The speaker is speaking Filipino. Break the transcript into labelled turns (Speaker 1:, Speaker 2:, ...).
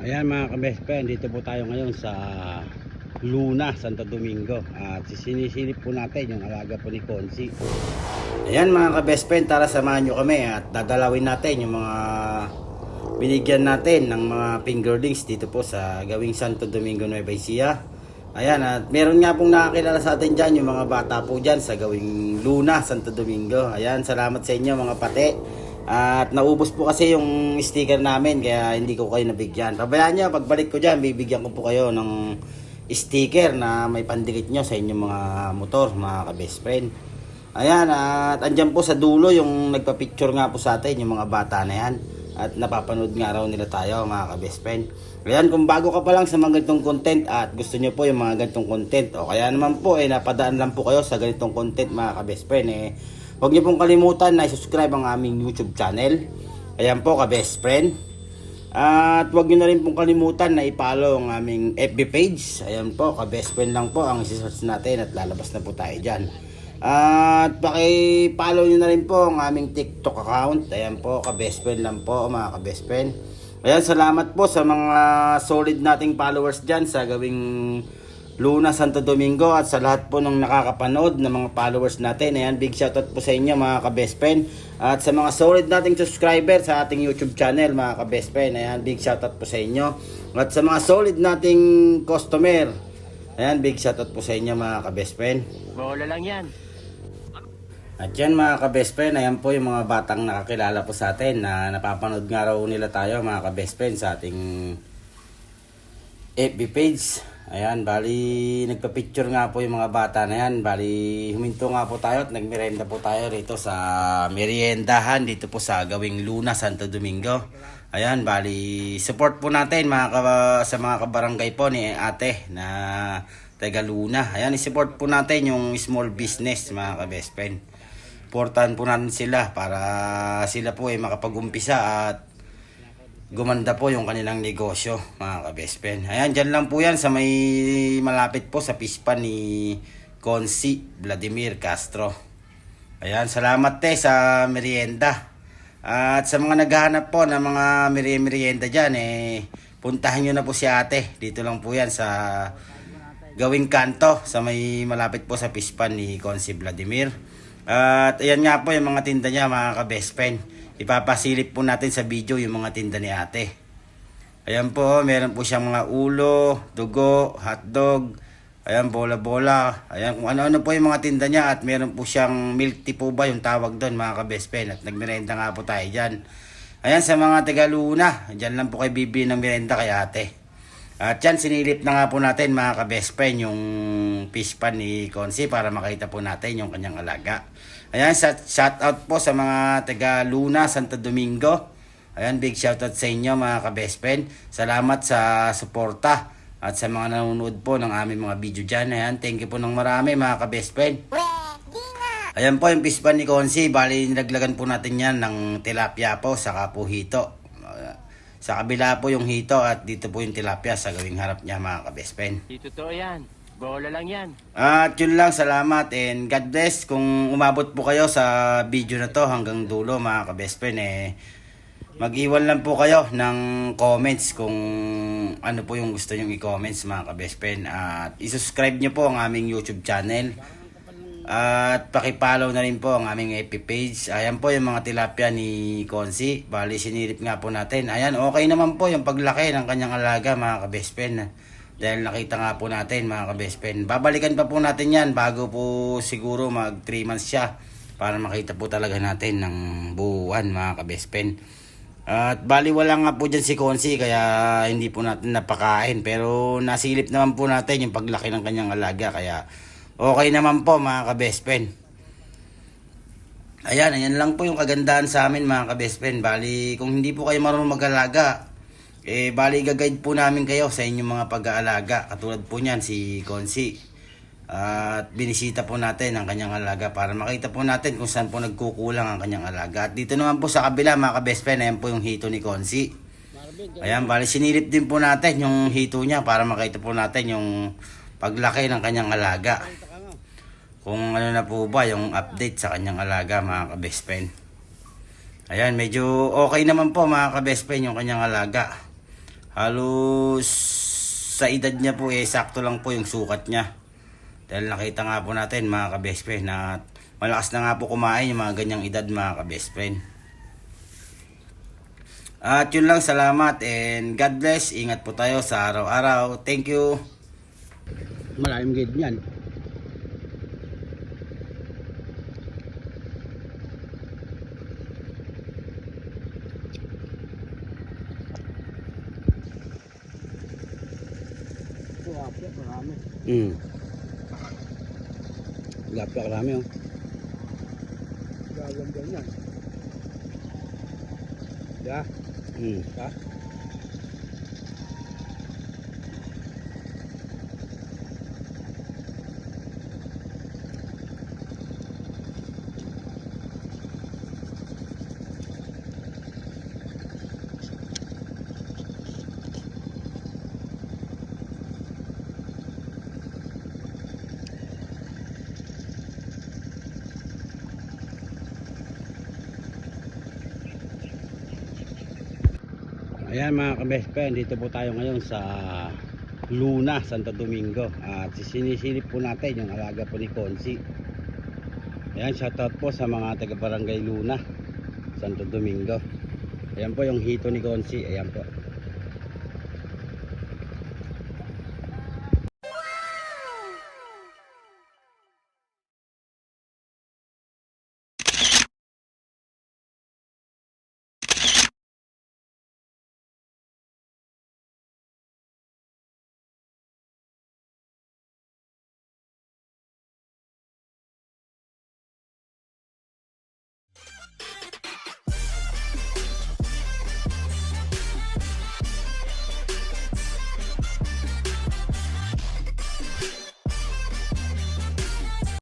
Speaker 1: Ayan mga ka-best friend, dito po tayo ngayon sa Luna, Santo Domingo. At sinisilip po natin yung alaga po ni Consi. Ayan mga ka-best friend, tara samahan nyo kami At dadalawin natin yung mga binigyan natin ng mga fingerlings dito po sa gawing Santo Domingo Nueva Ecija. Ayan, at meron nga pong nakakilala sa atin dyan yung mga bata po dyan sa gawing Luna, Santo Domingo. Ayan, salamat sa inyo mga pate at naubos po kasi yung sticker namin kaya hindi ko kayo nabigyan. Pabayaan nyo, pagbalik ko dyan, bibigyan ko po kayo ng sticker na may pandikit nyo sa inyong mga motor, mga ka-best friend. Ayan, at andyan po sa dulo yung nagpa-picture nga po sa atin, yung mga bata na yan. At napapanood nga raw nila tayo, mga ka-best friend. Ayan, kung bago ka pa lang sa mga ganitong content at gusto nyo po yung mga ganitong content, o kaya naman po, eh, napadaan lang po kayo sa ganitong content, mga ka-best friend, eh, Huwag niyo pong kalimutan na subscribe ang aming YouTube channel. Ayan po, ka-best friend. At huwag niyo na rin pong kalimutan na i-follow ang aming FB page. Ayan po, ka-best friend lang po ang isi-search natin at lalabas na po tayo dyan. At paki-follow niyo na rin po ang aming TikTok account. Ayan po, ka-best friend lang po, mga ka-best friend. Ayan, salamat po sa mga solid nating followers dyan sa gawing Luna Santo Domingo at sa lahat po ng nakakapanood ng mga followers natin. Ayan, big shoutout po sa inyo mga ka-best friend. At sa mga solid nating subscriber sa ating YouTube channel mga ka-best friend. Ayan, big shoutout po sa inyo. At sa mga solid nating customer. Ayan, big shoutout po sa inyo mga ka-best friend.
Speaker 2: Bola lang yan.
Speaker 1: At yan mga ka-best friend, ayan po yung mga batang nakakilala po sa atin na napapanood nga raw nila tayo mga ka-best friend sa ating FB page. Ayan, bali nagpa-picture nga po yung mga bata na yan. Bali huminto nga po tayo at nagmerenda po tayo rito sa meriendahan dito po sa gawing Luna, Santo Domingo. Ayan, bali support po natin mga ka- sa mga kabarangay po ni ate na taga Luna. Ayan, i-support po natin yung small business mga ka-best friend. Portan po natin sila para sila po ay makapag-umpisa at gumanda po yung kanilang negosyo, mga ka-best friend. Ayan, dyan lang po yan sa may malapit po sa pispan ni Consi Vladimir Castro. Ayan, salamat te sa merienda. At sa mga naghahanap po ng mga meri- merienda dyan, eh, puntahan nyo na po si ate. Dito lang po yan sa gawing kanto sa may malapit po sa pispan ni Consi Vladimir. At ayan nga po yung mga tinda niya mga ka-best friend. Ipapasilip po natin sa video yung mga tinda ni ate. Ayan po, meron po siyang mga ulo, dugo, hotdog, ayan, bola-bola. Ayan, kung ano-ano po yung mga tinda niya at meron po siyang milk tea po ba yung tawag doon mga ka-best friend. At nagmerenda nga po tayo dyan. Ayan, sa mga taga-luna, dyan lang po kay Bibi ng merenda kay ate. At yan, sinilip na nga po natin mga ka-best friend yung fish pan ni Consi para makita po natin yung kanyang alaga. Ayan, shout, out po sa mga taga Luna, Santo Domingo. Ayan, big shout out sa inyo mga ka-best friend. Salamat sa suporta at sa mga nanonood po ng aming mga video dyan. Ayan, thank you po ng marami mga ka-best friend. Ayan po yung fish pan ni Consi. Bali, nilaglagan po natin yan ng tilapia po sa po hito. Uh, Sa kabila po yung hito at dito po yung tilapia sa gawing harap niya mga ka-best friend.
Speaker 2: Di totoo yan. Bola lang yan.
Speaker 1: At yun lang, salamat and God bless kung umabot po kayo sa video na to hanggang dulo mga ka-best friend eh. Mag-iwan lang po kayo ng comments kung ano po yung gusto nyong i-comments mga ka-best friend. At isubscribe nyo po ang aming YouTube channel. At pakipollow na rin po ang aming FB page. Ayan po yung mga tilapia ni Consi. Bali, sinilip nga po natin. Ayan, okay naman po yung paglaki ng kanyang alaga mga ka-best friend. Dahil nakita nga po natin mga ka-best friend. Babalikan pa po natin yan bago po siguro mag 3 months siya. Para makita po talaga natin ng buwan mga ka-best friend. At bali wala nga po dyan si Consi kaya hindi po natin napakain. Pero nasilip naman po natin yung paglaki ng kanyang alaga kaya okay naman po mga ka-best. Ayan, ayan lang po yung kagandahan sa amin mga ka-best. Bali, kung hindi po kayo marunong mag-alaga, eh, bali gaguide po namin kayo sa inyong mga pag-aalaga. Katulad po niyan si Consi. At binisita po natin ang kanyang alaga para makita po natin kung saan po nagkukulang ang kanyang alaga. At dito naman po sa kabila mga ka-best ayan po yung hito ni Consi. Ayan, bali sinilip din po natin yung hito niya para makita po natin yung paglaki ng kanyang alaga. Kung ano na po ba yung update sa kanyang alaga mga ka-best friend. Ayan, medyo okay naman po mga ka-best friend yung kanyang alaga. Halos sa edad niya po eh, sakto lang po yung sukat niya. Dahil nakita nga po natin mga ka-best friend na malakas na nga po kumain yung mga ganyang edad mga ka-best friend. At yun lang, salamat and God bless. Ingat po tayo sa araw-araw. Thank you. Maraming gate niyan. Hmm. Lapya karami oh.
Speaker 3: Gaganda niyan. Ya,
Speaker 1: Hmm.
Speaker 3: ha?
Speaker 1: Ayan mga ka-best dito po tayo ngayon sa Luna, Santo Domingo. At sinisilip po natin yung alaga po ni Konsi. Ayan, shoutout po sa mga taga Barangay Luna, Santo Domingo. Ayan po yung hito ni Konsi. Ayan po.